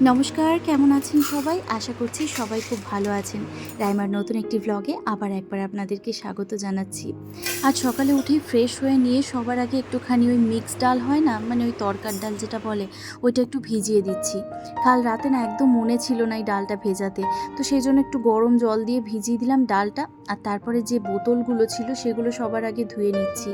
নমস্কার, কেমন আছেন সবাই? আশা করছি সবাই খুব ভালো আছেন। রাইমার নতুন একটি ভ্লগে আবার একবার আপনাদেরকে স্বাগত জানাচ্ছি। আজ সকালে উঠেই ফ্রেশ হয়ে নিয়ে সবার আগে একটুখানি ওই মিক্স ডাল হয় না মানে ওই তরকার ডাল যেটা বলে, ওইটা একটু ভিজিয়ে দিচ্ছি। কাল রাতে না একদম মনে ছিল না এই ডালটা ভেজাতে, তো সেই জন্য একটু গরম জল দিয়ে ভিজিয়ে দিলাম ডালটা, আর তারপরে যে বোতলগুলো ছিল সেগুলো সবার আগে ধুয়ে নিচ্ছি।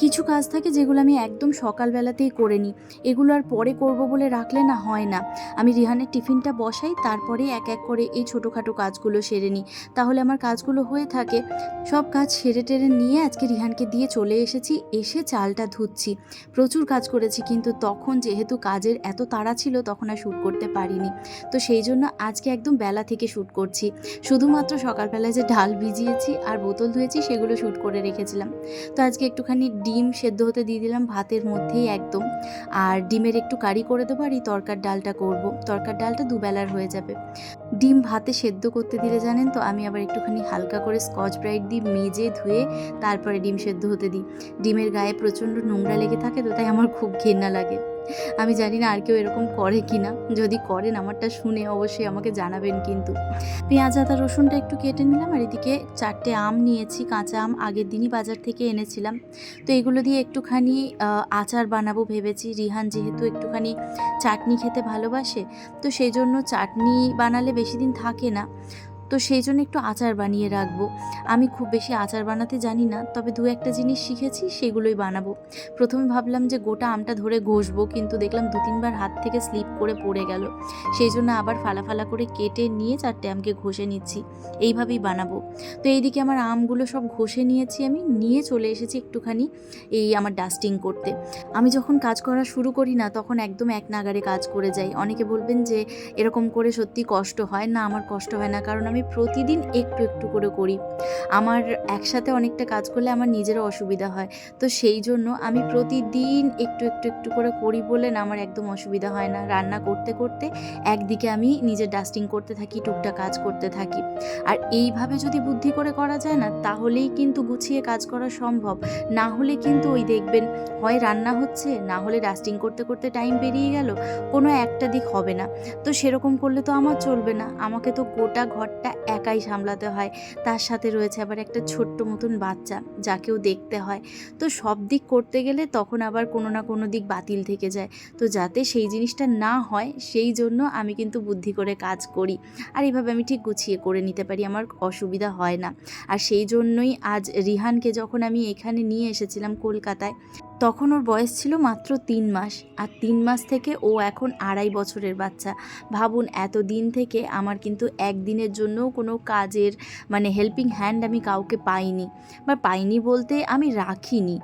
কিছু কাজ থাকে যেগুলো আমি একদম সকালবেলাতেই করে নিই। এগুলো আর পরে করব বলে রাখলে না হয় না। আমি রিহানের টিফিনটা বসাই তারপরে এক এক করে এই ছোটোখাটো কাজগুলো সেরে নিই। তাহলে আমার কাজগুলো হয়ে থাকে। সব কাজ সেরে টেরে নিয়ে আজকে রিহানকে দিয়ে চলে এসেছি, এসে চালটা ধুচ্ছি। প্রচুর কাজ করেছি, কিন্তু তখন যেহেতু কাজের এত তাড়া ছিল, তখন আর শ্যুট করতে পারিনি। তো সেই জন্য আজকে একদম বেলা থেকে শ্যুট করছি। শুধুমাত্র সকালবেলায় যে ডাল ভিজিয়েছি আর বোতল ধুয়েছি, সেগুলো শ্যুট করে রেখেছিলাম। তো আজকে একটুখানি ডিম সেদ্ধ হতে দিয়ে দিলাম ভাতের মধ্যেই একদম। আর ডিমের একটু কারি করে দেবো আর এই তরকার ডালটা করব। তরকার ডালটা দুবেলার হয়ে যাবে। ডিম ভাতে সেদ্ধ করতে দিলে জানেন তো, আমি আবার একটুখানি হালকা করে স্কচ ব্রাইট দিই মেজে ধুয়ে তারপরে ডিম সেদ্ধ হতে দিই। ডিমের গায়ে প্রচণ্ড নোংরা লেগে থাকে তো তাই আমার খুব ঘেন্না লাগে। আমি জানি না আর কেউ এরকম করে কি না যদি করেন আমারটা শুনে অবশ্যই আমাকে জানাবেন কিন্তু। পেঁয়াজ, আদা, রসুনটা একটু কেটে নিলাম আর এদিকে চারটে আম নিয়েছি, কাঁচা আম আগের দিনই বাজার থেকে এনেছিলাম। তো এগুলো দিয়ে একটুখানি আচার বানাবো ভেবেছি। রিহান যেহেতু একটুখানি চাটনি খেতে ভালোবাসে, তো সেই জন্য চাটনি বানালে বেশি দিন থাকে না। তো সেই জন্য একটু আচার বানিয়ে রাখব। আমি খুব বেশি আচার বানাতে জানি না, তবে দু একটা জিনিস শিখেছি, সেগুলোই বানাবো। প্রথমে ভাবলাম যে গোটা আমটা ধরে ঘষবো, কিন্তু দেখলাম দু তিনবার হাত থেকে স্লিপ করে পড়ে গেল। সেই জন্য আবার ফালা ফালা করে কেটে নিয়ে চারটে আমকে ঘষে নিচ্ছি। এইভাবেই বানাবো। তো এইদিকে আমার আমগুলো সব ঘষে নিয়েছি আমি, নিয়ে চলে এসেছি একটুখানি এই আমার ডাস্টিং করতে। আমি যখন কাজ করা শুরু করি না, তখন একদম এক নাগারে কাজ করে যাই। অনেকে বলবেন যে এরকম করে সত্যি কষ্ট হয়। না, আমার কষ্ট হয় না, কারণ আমি প্রতিদিন একটু একটু করে করি। আমার একসাথে অনেকটা কাজ করলে আমার নিজেরও অসুবিধা হয়। তো সেই জন্য আমি প্রতিদিন একটু একটু একটু করে করি বলে না আমার একদম অসুবিধা হয় না। রান্না করতে করতে একদিকে আমি নিজের ডাস্টিং করতে থাকি, টুকটাক কাজ করতে থাকি। আর এইভাবে যদি বুদ্ধি করে করা যায় না, তাহলেই কিন্তু গুছিয়ে কাজ করা সম্ভব। না হলে কিন্তু ওই দেখবেন, হয় রান্না হচ্ছে, না হলে ডাস্টিং করতে করতে টাইম বেরিয়ে গেল, কোনো একটা দিক হবে না। তো সেরকম করলে তো আমার চলবে না। আমাকে তো গোটা ঘরটা একাই সামলাতে হয়। তার সাথে রয়েছে আবার একটা ছোট্ট মতন বাচ্চা যাকেও দেখতে হয়। তো সব দিক করতে গেলে তখন আবার কোনো না কোনো দিক বাতিল থেকে যায়। তো যাতে সেই জিনিসটা না হয়, সেই জন্য আমি কিন্তু বুদ্ধি করে কাজ করি। আর এইভাবে আমি ঠিক গুছিয়ে করে নিতে পারি, আমার অসুবিধা হয় না। আর সেই জন্যই আজ রিহানকে যখন আমি এখানে নিয়ে এসেছিলাম কলকাতায় তখন ওর বয়স ছিল মাত্র তিন মাস, আর তিন মাস থেকে ও এখন আড়াই বছরের বাচ্চা। ভাবুন এত দিন থেকে আমার কিন্তু একদিনের জন্যও কোনো কাজের মানে হেল্পিং হ্যান্ড আমি কাউকে পাইনি। বা পাইনি বলতে আমি রাখিনি।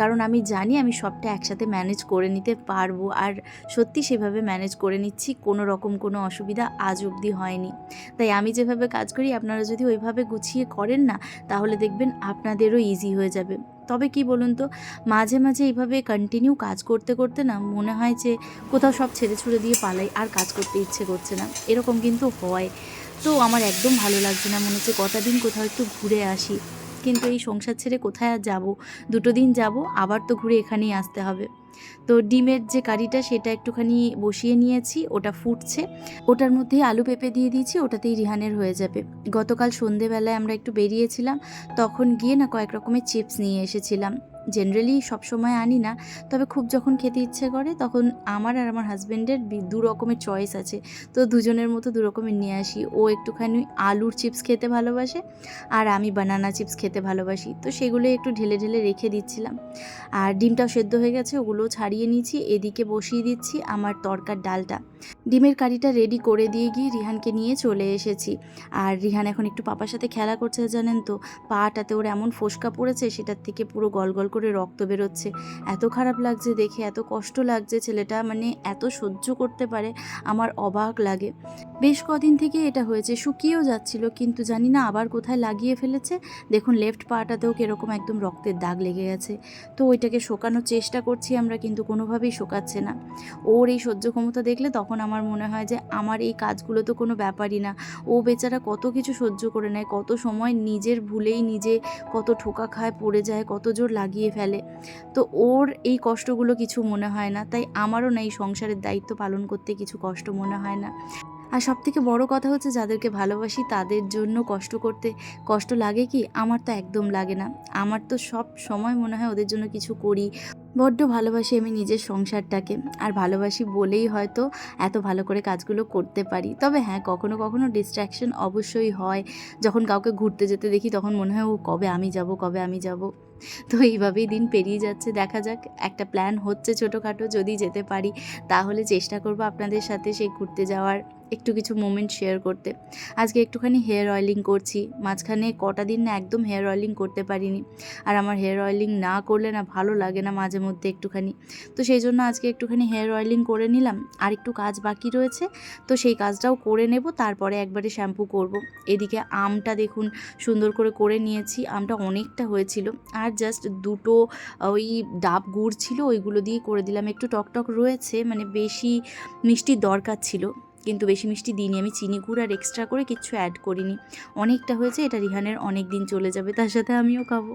কারণ আমি জানি আমি সবটা একসাথে ম্যানেজ করে নিতে পারব, আর সত্যি সেভাবে ম্যানেজ করে নিচ্ছি, কোনো রকম কোনো অসুবিধা আজ অবধি হয়নি। তাই আমি যেভাবে কাজ করি, আপনারা যদি ওইভাবে গুছিয়ে করেন না, তাহলে দেখবেন আপনাদেরও ইজি হয়ে যাবে। তবে কি বলুন তো, মাঝে মাঝে এইভাবে কন্টিনিউ কাজ করতে করতে না মনে হয় যে কোথাও সব ছেড়ে ছুড়ে দিয়ে পালাই আর কাজ করতে ইচ্ছে করছে না। এরকম কিন্তু হয়। তো আমার একদম ভালো লাগছে না, মনে হচ্ছে কটা দিন কোথাও একটু ঘুরে আসি। কিন্তু এই সংসার ছেড়ে কোথায় আর যাব? দুটো দিন যাব, আবার তো ঘুরে এখানেই আসতে হবে। তো ডিমের যে কারিটা সেটা একটুখানি বসিয়ে নিয়েছি, ওটা ফুটছে। ওটার মধ্যেই আলু পেঁপে দিয়ে দিয়েছি, ওটাতেই রিহানের হয়ে যাবে। গতকাল সন্ধেবেলায় আমরা একটু বেরিয়েছিলাম, তখন গিয়ে না কয়েক রকমের চিপস নিয়ে এসেছিলাম। জেনারেলি সবসময় আনি না, তবে খুব যখন খেতে ইচ্ছে করে তখন আমার আর আমার হাজব্যান্ডের দু রকমের চয়েস আছে। তো দুজনের মতো দু রকমের নিয়ে আসি। ও একটুখানি আলুর চিপস খেতে ভালোবাসে আর আমি বানানা চিপস খেতে ভালোবাসি। তো সেগুলো একটু ঢেলে ঢেলে রেখে দিচ্ছিলাম। আর ডিমটাও সেদ্ধ হয়ে গেছে, ওগুলো ছাড়িয়ে নিয়েছি এদিকে বসিয়ে দিচ্ছি আমার তরকার ডালটা। ডিমের কারিটা রেডি করে দিয়ে গিয়ে রিহানকে নিয়ে চলে এসেছি। আর রিহান এখন একটু পাপার সাথে খেলা করছে, জানেন তো? পাটাতে ওর এমন ফোসকা পড়েছে, সেটার থেকে পুরো গল গল করে রক্ত বেরোচ্ছে। এত খারাপ লাগছে দেখে, এত কষ্ট লাগছে ছেলেটা মানে এত সহ্য করতে পারে, আমার অবাক লাগে। বেশ কদিন থেকে এটা হয়েছে, শুকিয়েও যাচ্ছিল, কিন্তু জানি না আবার কোথায় লাগিয়ে ফেলেছে। দেখুন লেফট পাটাতেও কীরকম একদম রক্তের দাগ লেগে গেছে। তো ওইটাকে শোকানোর চেষ্টা করছি আমরা কিন্তু কোনোভাবেই শোকাচ্ছে না। ওর এই সহ্য ক্ষমতা দেখলে তখন আমার মনে হয় যে, আমার এই কাজগুলো তো কোনো ব্যাপারই না। ও বেচারা কত কিছু সহ্য করে নেয়, কত সময় নিজের ভুলেই নিজে কত ঠোকা খায়, পড়ে যায়, কত জোর লাগিয়ে ফেলে। তো ওর এই কষ্টগুলো কিছু মনে হয় না, তাই আমারও না এই সংসারের দায়িত্ব পালন করতে কিছু কষ্ট মনে হয় না। আর সব থেকে বড় কথা হচ্ছে যাদেরকে ভালোবাসি তাদের জন্য কষ্ট করতে কষ্ট লাগে কি? আমার তো একদম লাগে না। আমার তো সব সময় মনে হয় ওদের জন্য কিছু করি। বড্ড ভালোবাসি আমি নিজের সংসারটাকে। আর ভালোবাসি বলেই হয়তো এত ভালো করে কাজগুলো করতে পারি। তবে হ্যাঁ কখনো কখনো ডিস্ট্র্যাকশন অবশ্যই হয়। যখন কাউকে ঘুরতে যেতে দেখি তখন মনে হয়, ও, কবে আমি যাব, কবে আমি যাব? তো এইভাবেই দিন পেরিয়ে যাচ্ছে। দেখা যাক, একটা প্ল্যান হচ্ছে ছোটোখাটো। যদি যেতে পারি, তাহলে চেষ্টা করব আপনাদের সাথে সেই ঘুরতে যাওয়ার। একটু কিছু মোমেন্ট শেয়ার করতে। আজকে একটুখানি হেয়ার অয়েলিং করছি। মাঝখানে কটা দিন না একদম হেয়ার অয়েলিং করতে পারিনি। আর আমার হেয়ার অয়েলিং না করলে না ভালো লাগে না মাঝে মধ্যে একটুখানি। তো সেই জন্য আজকে একটুখানি হেয়ার অয়েলিং করে নিলাম। আর একটু কাজ বাকি রয়েছে। তো সেই কাজটাও করে নেব। তারপরে একবারে শ্যাম্পু করব। এদিকে আমটা দেখুন, সুন্দর করে করে নিয়েছি। আমটা অনেকটা হয়েছিল। আর জাস্ট দুটো ওই ডাব গুড় ছিল, ওইগুলো দিয়ে করে দিলাম। একটু টকটক রয়েছে মানে বেশি মিষ্টির দরকার ছিল। কিন্তু বেশি মিষ্টি দিইনি। আমি চিনি গুড় আর এক্সট্রা করে কিচ্ছু অ্যাড করিনি। অনেকটা হয়েছে, এটা রিহানের অনেক দিন চলে যাবে, তার সাথে আমিও খাব।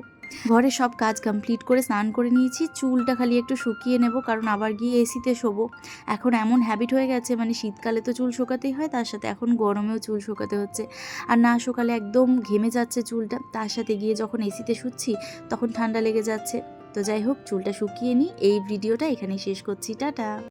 ঘরে সব কাজ কমপ্লিট করে স্নান করে নিয়েছি, চুলটা খালি একটু শুকিয়ে নেব, কারণ আবার গিয়ে এসিতে শোবো। এখন এমন হ্যাবিট হয়ে গেছে মানে শীতকালে তো চুল শোকাতেই হয়, তার সাথে এখন গরমেও চুল শোকাতে হচ্ছে। আর না শোকালে একদম ঘেমে যাচ্ছে চুলটা, তার সাথে গিয়ে যখন এসিতে শুচ্ছি, তখন ঠান্ডা লেগে যাচ্ছে। তো যাই হোক, চুলটা শুকিয়ে নিই এই ভিডিওটা এখানেই শেষ করছি, টাটা!